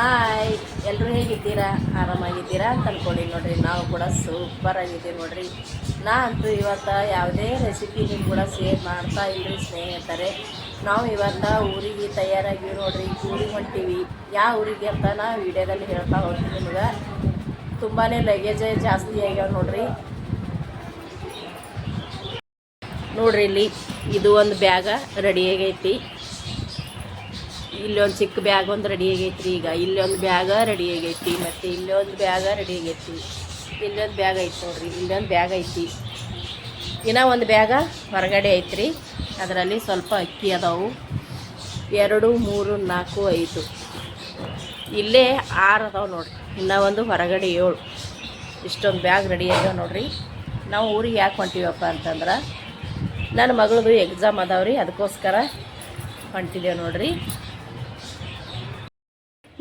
Hi ಎಲ್ಲರೂ ಹೇಗಿದ್ದೀರಾ? ಆರಾಮಾಗಿದ್ದೀರಾ ಅಂತ ಅನ್ಕೊಂಡು ನೋಡ್ರಿ. ನಾವು ಕೂಡ ಸೂಪರ್ ಆಗಿದ್ದೀವಿ ನೋಡ್ರಿ. ನಾ ಅಂತೂ ಇವತ್ತು ಯಾವುದೇ ರೆಸಿಪಿ ನೀವು ಕೂಡ ಶೇರ್ ಮಾಡ್ತಾ ಇಲ್ರಿ ಸ್ನೇಹಿತರೆ. ನಾವು ಇವತ್ತು ಊರಿಗೆ ತಯಾರಾಗಿ ನೋಡ್ರಿ. ಊರಿಗೆ ಹೊಂಟೀವಿ. ಯಾವ ಊರಿಗೆ ಅಂತ ನಾ ವಿಡಿಯೋದಲ್ಲಿ ಹೇಳ್ತಾ ಹೋಗ್ತೀನಿ ನಿಮ್ಗೆ. ತುಂಬಾ ಲಗೇಜ್ ಜಾಸ್ತಿ ಆಗ್ಯಾವ ನೋಡ್ರಿ. ನೋಡ್ರಿ ಇಲ್ಲಿ ಇದು ಒಂದು ಬ್ಯಾಗ ರೆಡಿ ಆಗೈತಿ. ಇಲ್ಲಿ ಒಂದು ಚಿಕ್ಕ ಬ್ಯಾಗ್ ಒಂದು ರೆಡಿ ಆಗೈತ್ರಿ ಈಗ. ಇಲ್ಲೊಂದು ಬ್ಯಾಗ ರೆಡಿ ಆಗೈತಿ ಮತ್ತು ಇಲ್ಲೊಂದು ಬ್ಯಾಗ ರೆಡಿ ಆಗೈತಿ. ಇಲ್ಲೊಂದು ಬ್ಯಾಗ್ ಐತಿ ನೋಡ್ರಿ, ಇಲ್ಲೊಂದು ಬ್ಯಾಗ್ ಐತಿ. ಇನ್ನೂ ಒಂದು ಬ್ಯಾಗ ಹೊರಗಡೆ ಐತ್ರಿ. ಅದರಲ್ಲಿ ಸ್ವಲ್ಪ ಅಕ್ಕಿ ಅದಾವು. ಎರಡು, ಮೂರು, ನಾಲ್ಕು, ಐದು. ಇಲ್ಲೇ ಆರು ಅದಾವೆ ನೋಡ್ರಿ. ಇನ್ನೂ ಒಂದು ಹೊರಗಡೆ ಏಳು. ಇಷ್ಟೊಂದು ಬ್ಯಾಗ್ ರೆಡಿ ಆಗ್ಯಾವ ನೋಡ್ರಿ. ನಾವು ಊರಿಗೆ ಯಾಕೆ ಹೊಂಟೀವಪ್ಪ ಅಂತಂದ್ರೆ ನನ್ನ ಮಗಳದು ಎಕ್ಸಾಮ್ ಅದಾವ್ರಿ. ಅದಕ್ಕೋಸ್ಕರ ಹೊಂಟಿದ್ದೇವೆ ನೋಡ್ರಿ.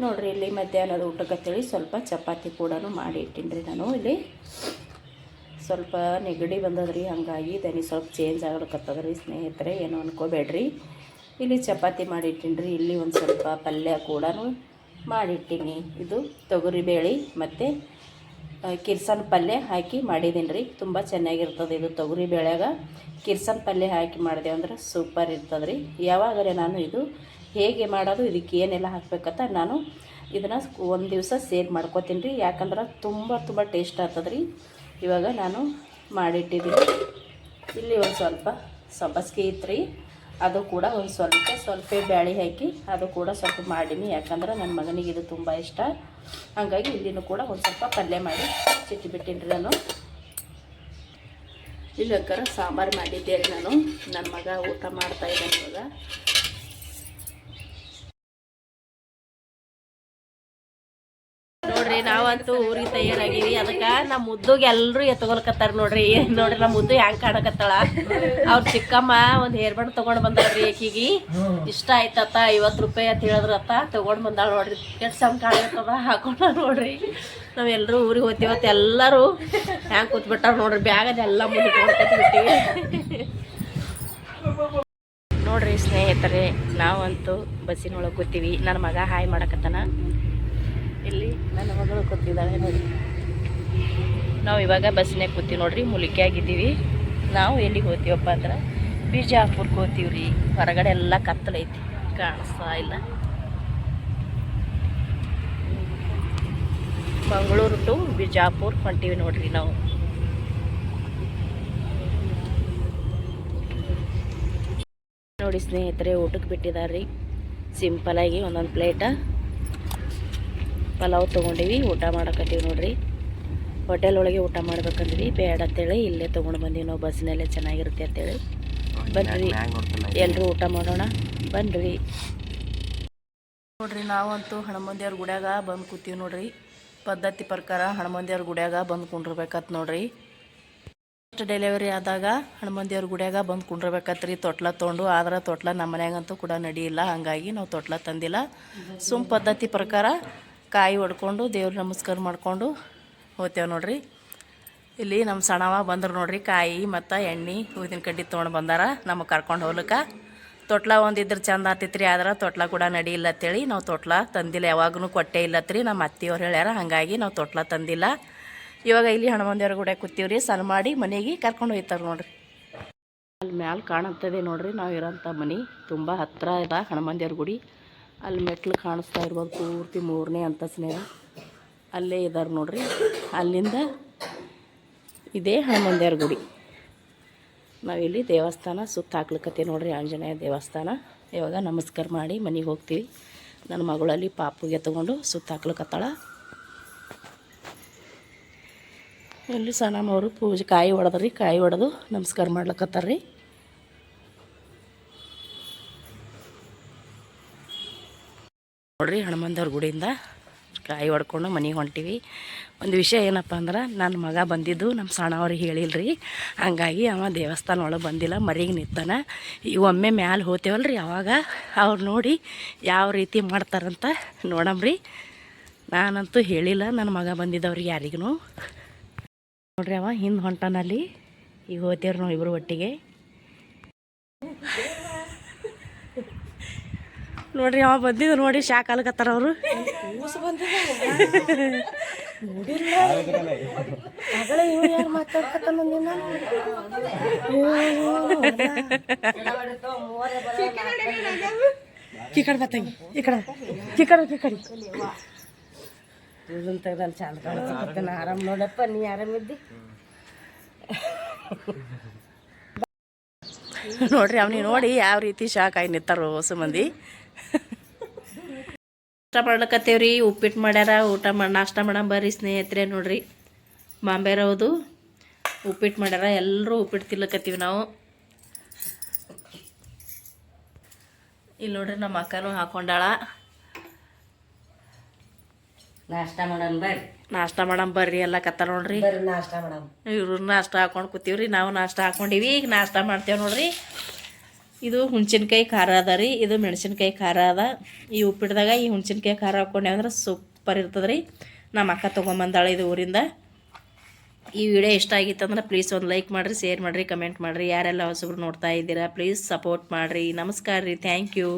ನೋಡ್ರಿ ಇಲ್ಲಿ ಮಧ್ಯಾಹ್ನದ ಊಟಕ್ಕಂತೇಳಿ ಸ್ವಲ್ಪ ಚಪಾತಿ ಕೂಡ ಮಾಡಿ ಇಟ್ಟೀನಿ ನಾನು ಇಲ್ಲಿ. ಸ್ವಲ್ಪ ನೆಗಡಿ ಬಂದದ್ರಿ, ಹಂಗಾಗಿ ದನಿ ಸ್ವಲ್ಪ ಚೇಂಜ್ ಆಗ್ಲಿಕತ್ತದ್ರಿ ಸ್ನೇಹಿತರೆ, ಏನು ಅನ್ಕೋಬೇಡ್ರಿ. ಇಲ್ಲಿ ಚಪಾತಿ ಮಾಡಿಟ್ಟಿನಿ ಇಲ್ಲಿ ಒಂದು ಸ್ವಲ್ಪ ಪಲ್ಯ ಕೂಡ ಮಾಡಿಟ್ಟೀನಿ ಇದು ತೊಗರಿಬೇಳೆ ಮತ್ತು ಕಿರ್ಸನ್ ಪಲ್ಯ ಹಾಕಿ ಮಾಡಿದ್ದೀನಿ ರೀ. ತುಂಬ ಚೆನ್ನಾಗಿರ್ತದೆ ಇದು ತೊಗರಿ ಬೇಳೆಗ ಕಿರ್ಸನ್ ಪಲ್ಯ ಹಾಕಿ ಮಾಡಿದೆ ಅಂದ್ರೆ ಸೂಪರ್ ಇರ್ತದೆ ರೀ ಯಾವಾಗಲೇ ನಾನು ಇದು ಹೇಗೆ ಮಾಡೋದು, ಇದಕ್ಕೆ ಏನೆಲ್ಲ ಹಾಕ್ಬೇಕಂತ ನಾನು ಇದನ್ನು ಒಂದು ದಿವಸ ಸೇರ್ ಮಾಡ್ಕೋತೀನಿ ರೀ. ಯಾಕಂದ್ರೆ ತುಂಬ ತುಂಬ ಟೇಸ್ಟ್ ಆಗ್ತದೆ ರೀ. ಇವಾಗ ನಾನು ಮಾಡಿಟ್ಟಿದ್ದೀನಿ. ಇಲ್ಲಿ ಒಂದು ಸ್ವಲ್ಪ ಸಬ್ಬಸ್ಗೆ ಇತ್ತು ರೀ ಅದು ಕೂಡ ಒಂದು ಸ್ವಲ್ಪ ಸ್ವಲ್ಪ ಬ್ಯಾಳಿ ಹಾಕಿ ಅದು ಕೂಡ ಸ್ವಲ್ಪ ಮಾಡೀನಿ. ಯಾಕಂದ್ರೆ ನನ್ನ ಮಗನಿಗೆ ಇದು ತುಂಬ ಇಷ್ಟ. ಹಾಗಾಗಿ ಇಲ್ಲಿನೂ ಕೂಡ ಒಂದು ಸ್ವಲ್ಪ ಪಲ್ಯ ಮಾಡಿ ಚಿಟ್ಟಿಬಿಟ್ಟಿನಿ ರೀ ನಾನು. ಇಲ್ಲಿ ಅಕ್ಕರ ಸಾಂಬಾರು ಮಾಡಿದ್ದೆ ನಾನು. ನನ್ನ ಮಗ ಊಟ ಮಾಡ್ತಾ ಇದ್ದಾನೆ ಇವಾಗ. ನೋಡ್ರಿ, ನಾವಂತೂ ಊರಿಗೆ ತಯಾರಾಗಿವಿ. ಅದಕ್ಕೆ ನಮ್ಮ ಮುದ್ದುಗೆ ಎಲ್ಲರೂ ಎತ್ಕೊಲ್ಕತ್ತಾರ ನೋಡ್ರಿ. ನೋಡ್ರಿ ನಮ್ಮ ಮುದ್ದು ಹೆಂಗ್ ಕಾಣಕತ್ತಾಳ? ಅವ್ರ ಚಿಕ್ಕಮ್ಮ ಒಂದು ಹೇರ್ ಬಂಡ್ ತೊಗೊಂಡು ಬಂದಾಳ್ರಿ ಈಕಿಗೆ ಇಷ್ಟ ಆಯ್ತತ್ತ ಐವತ್ತು ರೂಪಾಯಿ ಅಂತ ಹೇಳಿದ್ರತ್ತ ತೊಗೊಂಡು ಬಂದಾಳ ನೋಡ್ರಿ. ಎಷ್ಟು ಸಮ್ ಕಾಣಕತ್ತದ ಹಾಕೊಂಡ ನೋಡ್ರಿ. ನಾವೆಲ್ಲರೂ ಊರಿಗೆ ಹೋಗ್ತೀವತ್ತ ಎಲ್ಲರೂ ಹ್ಯಾಂಗೆ ಕೂತ್ಬಿಟ್ಟಾರ ನೋಡ್ರಿ. ಬ್ಯಾಗ್ ಎಲ್ಲ ಮುಂದೆ ನೋಡ್ರಿ ಸ್ನೇಹಿತರೆ, ನಾವಂತೂ ಬಸ್ಸಿನೊಳಗೆ ಕೂತೀವಿ. ನನ್ನ ಮಗ ಹಾಯ್ ಮಾಡಕತ್ತಾನ. ನನ್ನ ಮಗಳು ಕೂತಿದ್ದಾಳೆ ನೋಡಿ. ನಾವು ಇವಾಗ ಬಸ್ನಾಗ ಕೂತೀವಿ ನೋಡ್ರಿ, ಮುಲಿಕೆ ಆಗಿದ್ದೀವಿ. ನಾವು ಎಲ್ಲಿಗೆ ಹೋತೀವಪ್ಪ ಅಂದ್ರೆ ಬಿಜಾಪುರ್ಗೆ ಹೋಗ್ತೀವಿ ರೀ. ಹೊರಗಡೆ ಎಲ್ಲ ಕತ್ತಲೈತಿ, ಕಾಣಿಸ್ತಾ ಇಲ್ಲ. ಮಂಗಳೂರು ಟು ಬಿಜಾಪುರ್ ಹೊಂಟೀವಿ ನೋಡ್ರಿ ನಾವು. ನೋಡಿ ಸ್ನೇಹಿತರೆ, ಊಟಕ್ಕೆ ಬಿಟ್ಟಿದ್ದಾರೆ ರೀ ಸಿಂಪಲಾಗಿ ಒಂದೊಂದು ಪ್ಲೇಟ ಪಲಾವ್ ತೊಗೊಂಡಿವಿ, ಊಟ ಮಾಡಕತ್ತೀವಿ ನೋಡ್ರಿ. ಹೋಟೆಲ್ ಒಳಗೆ ಊಟ ಮಾಡ್ಬೇಕಂದ್ವಿ, ಬೇಡ ಅಂತೇಳಿ ಇಲ್ಲೇ ತೊಗೊಂಡು ಬಂದೀವಿ ನಾವು ಬಸ್ನಲ್ಲೇ ಚೆನ್ನಾಗಿರುತ್ತೆ ಅಂತೇಳಿ. ಬನ್ರಿ ಎಲ್ಲರೂ ಊಟ ಮಾಡೋಣ, ಬನ್ರಿ. ನೋಡ್ರಿ, ನಾವಂತೂ ಹಣಮಂದಿಯವ್ರ ಗುಡ್ಯಾಗ ಬಂದು ಕೂತೀವಿ ನೋಡ್ರಿ. ಪದ್ಧತಿ ಪ್ರಕಾರ ಹನುಮಂದಿಯವ್ರ ಗುಡ್ಯಾಗ ಬಂದು ಕುಂಡ್ರಬೇಕತ್ ನೋಡ್ರಿ. ಫಸ್ಟ್ ಡೆಲಿವರಿ ಆದಾಗ ಹನುಮಂದಿಯವ್ರ ಗುಡ್ಯಾಗ ಬಂದು ಕುಂಡ್ರಬೇಕತ್ರಿ ತೊಟ್ಲ ತೊಗೊಂಡು ಆದ್ರೆ ತೊಟ್ಲ ನಮ್ಮ ಮನ್ಯಾಗಂತೂ ಕೂಡ ನಡಿಯಿಲ್ಲ, ಹಾಗಾಗಿ ನಾವು ತೊಟ್ಲ ತಂದಿಲ್ಲ. ಸುಮ್ ಪದ್ಧತಿ ಪ್ರಕಾರ ಕಾಯಿ ಹೊಡ್ಕೊಂಡು ದೇವ್ರ ನಮಸ್ಕಾರ ಮಾಡಿಕೊಂಡು ಹೋಗ್ತೇವೆ ನೋಡ್ರಿ. ಇಲ್ಲಿ ನಮ್ಮ ಸಣ್ಣವ ಬಂದ್ರು ನೋಡ್ರಿ, ಕಾಯಿ ಮತ್ತು ಎಣ್ಣೆ ಹೂವಿನ ಕಡ್ಡಿ ತೊಗೊಂಡು ಬಂದಾರ ನಮಗೆ ಕರ್ಕೊಂಡು ಹೋಗ್ಲಿಕ್ಕೆ. ತೊಟ್ಲ ಒಂದಿದ್ರೆ ಚಂದ ಆತಿತ್ರಿ, ಆದ್ರೆ ತೊಟ್ಲ ಕೂಡ ನಡಿಯಿಲ್ಲ ಅಂತೇಳಿ ನಾವು ತೊಟ್ಲ ತಂದಿಲ್ಲ ಯಾವಾಗೂ ಕೊಟ್ಟೆ ಇಲ್ಲತ್ರಿ ನಮ್ಮ ಅತ್ತಿಯವ್ರು ಹೇಳ್ಯಾರ, ಹಾಗಾಗಿ ನಾವು ತೊಟ್ಲ ತಂದಿಲ್ಲ. ಇವಾಗ ಇಲ್ಲಿ ಹಣಮಂದಿಯವ್ರ ಕೂಡ ಕೂತೀವ್ರಿ ಸಣ್ಣ ಮಾಡಿ ಮನೆಗೆ ಕರ್ಕೊಂಡು ಹೋಗ್ತಾರೆ ನೋಡ್ರಿ. ಅಲ್ಲಿ ಮ್ಯಾಲೆ ಕಾಣುತ್ತದೆ ನೋಡ್ರಿ, ನಾವು ಇರೋಂಥ ಮನೆ, ತುಂಬ ಹತ್ತಿರ ಇದೆ ಹಣಮಂದಿಯವ್ರ ಗುಡಿ. ಅಲ್ಲಿ ಮೆಟ್ಲು ಕಾಣಿಸ್ತಾ ಇರ್ಬೋದು ಪೂರ್ತಿ ಮೂರನೇ ಅಂತಸ್ನೇ ಅಲ್ಲೇ ಇದ್ದಾರೆ ನೋಡ್ರಿ. ಅಲ್ಲಿಂದ ಇದೇ ಹನುಮಂದ್ಯಾರ ಗುಡಿ. ನಾವಿಲ್ಲಿ ದೇವಸ್ಥಾನ ಸುತ್ತ ಹಾಕ್ಲಿಕ್ಕತ್ತೀವಿ ನೋಡ್ರಿ ಆಂಜನೇಯ ದೇವಸ್ಥಾನ. ಇವಾಗ ನಮಸ್ಕಾರ ಮಾಡಿ ಮನೆಗೆ ಹೋಗ್ತೀವಿ. ನನ್ನ ಮಗಳಲ್ಲಿ ಪಾಪುಗೆ ತಗೊಂಡು ಸುತ್ತ ಹಾಕ್ಲಿಕ್ಕತ್ತಾಳ ಇಲ್ಲಿ ಸಣ್ಣಮ್ಮವರು ಪೂಜೆ ಕಾಯಿ ಹೊಡೆದ್ರಿ ಕಾಯಿ ಹೊಡೆದು ನಮಸ್ಕಾರ ಮಾಡ್ಲಕತ್ತಾರ್ರಿ. ನೋಡ್ರಿ ಹನುಮಂದವ್ರ ಗುಡಿಯಿಂದ ಕಾಯಿ ಹೊಡ್ಕೊಂಡು ಮನೆಗೆ ಹೊಂಟಿವಿ. ಒಂದು ವಿಷಯ ಏನಪ್ಪ ಅಂದ್ರೆ ನನ್ನ ಮಗ ಬಂದಿದ್ದು ನಮ್ಮ ಸಣ್ಣವ್ರಿಗೆ ಹೇಳಿಲ್ರಿ. ಹಂಗಾಗಿ ಅವ ದೇವಸ್ಥಾನ ಒಳಗೆ ಬಂದಿಲ್ಲ, ಮರಿಗೆ ನಿಂತಾನ. ಈ ಒಮ್ಮೆ ಮ್ಯಾಲೆ ಹೋಗ್ತೇವಲ್ರಿ ಅವಾಗ. ಅವ್ರು ನೋಡಿ ಯಾವ ರೀತಿ ಮಾಡ್ತಾರಂತ ನೋಡಮ್ರಿ. ನಾನಂತೂ ಹೇಳಿಲ್ಲ ನನ್ನ ಮಗ ಬಂದಿದ್ದವ್ರಿಗೆ ಯಾರಿಗೂ ನೋಡ್ರಿ ಅವ ಹಿಂದೆ ಹೊಂಟಾನಲ್ಲಿ. ಈಗ ಹೋಗ್ತೇವ್ರಿ ನಾವು ಇಬ್ಬರು ಒಟ್ಟಿಗೆ. ನೋಡ್ರಿ ಅವ ಬಂದಿದ್ರು ನೋಡಿ ಶಾಕ್ ಅಲ್ಕತ್ತಾರ ಅವರು. ಈ ಕಡೆ ಬತ್ತಂಗಿ ಈ ಕಡೆ ಈ ಕಡೆ ಈ ಕಡೆ. ಇದನ್ನ ತೆಗ್ದಲ್ಲಿ ಚಂದ ಕಾಣಿಸ್ತಿತ್ತು ನಾ ಆರಾಮ್ ನೋಡಪ್ಪ ನೀ ಆರಾಮಿದ್ದಿ ನೋಡ್ರಿ ಅವ್ನಿಗೆ ನೋಡಿ ಯಾವ ರೀತಿ ಶಾಕ್ ಆಗಿ ನಿಂತಾರೋ ಹೊಸ ಮಂದಿ. ಊಟ ಮಾಡ್ಲಕತ್ತೇವ್ರಿ ಉಪ್ಪಿಟ್ಟು ಮಾಡ್ಯಾರ ಊಟ ಮಾಡಿ ನಾಷ್ಟ ಮಾಡಮ್ ಬರ್ರಿ ಸ್ನೇಹಿತರೆ ನೋಡ್ರಿ. ಮಾಂಬೇರವ್ದು ಉಪ್ಪಿಟ್ಟು ಮಾಡ್ಯಾರ ಎಲ್ಲರೂ ಉಪ್ಪಿಟ್ಟು ತಿನ್ಲಕತ್ತೀವಿ ನಾವು. ಇಲ್ಲಿ ನೋಡ್ರಿ ನಮ್ಮ ಅಕ್ಕನೂ ಹಾಕೊಂಡಾಳ. ನಾಷ್ಟ ಮಾಡೋಣ ಬರ್ರಿ. ನಾಷ್ಟ ಮಾಡಮ್ ಬರ್ರಿ ಎಲ್ಲ ಕತ್ತ ನೋಡ್ರಿ ನಾಷ್ಟ ಮಾಡಮ್ ಇವ್ರು ನಾಷ್ಟ ಹಾಕೊಂಡು ಕೂತೀವ್ರಿ ನಾವು ನಾಷ್ಟ ಹಾಕೊಂಡಿವಿ ಈಗ ನಾಷ್ಟ ಮಾಡ್ತೇವೆ ನೋಡ್ರಿ. ಇದು ಹುಣ್ಸಿನ್ಕಾಯಿ ಖಾರ ಅದ ರೀ, ಇದು ಮೆಣಸಿನ್ಕಾಯಿ ಖಾರ ಅದ. ಈ ಉಪ್ಪಿಟ್ದಾಗ ಈ ಹುಣ್ಸಿನ್ಕಾಯಿ ಖಾರ ಹಾಕೊಂಡೆ ಅಂದ್ರೆ ಸೂಪರ್ ಇರ್ತದೆ ರೀ ನಮ್ಮ ಅಕ್ಕ ತೊಗೊಂಬಂದಾಳೆ ಇದು ಊರಿಂದ. ಈ ವಿಡಿಯೋ ಇಷ್ಟ ಆಗಿತ್ತು ಅಂದ್ರೆ ಪ್ಲೀಸ್ ಒಂದು ಲೈಕ್ ಮಾಡಿರಿ ಶೇರ್ ಮಾಡಿರಿ ಕಮೆಂಟ್ ಮಾಡಿರಿ. ಯಾರೆಲ್ಲ ಹೊಸಬ್ರು ನೋಡ್ತಾ ಇದ್ದೀರಾ ಪ್ಲೀಸ್ ಸಪೋರ್ಟ್ ಮಾಡಿರಿ. ನಮಸ್ಕಾರ ರೀ ಥ್ಯಾಂಕ್ ಯು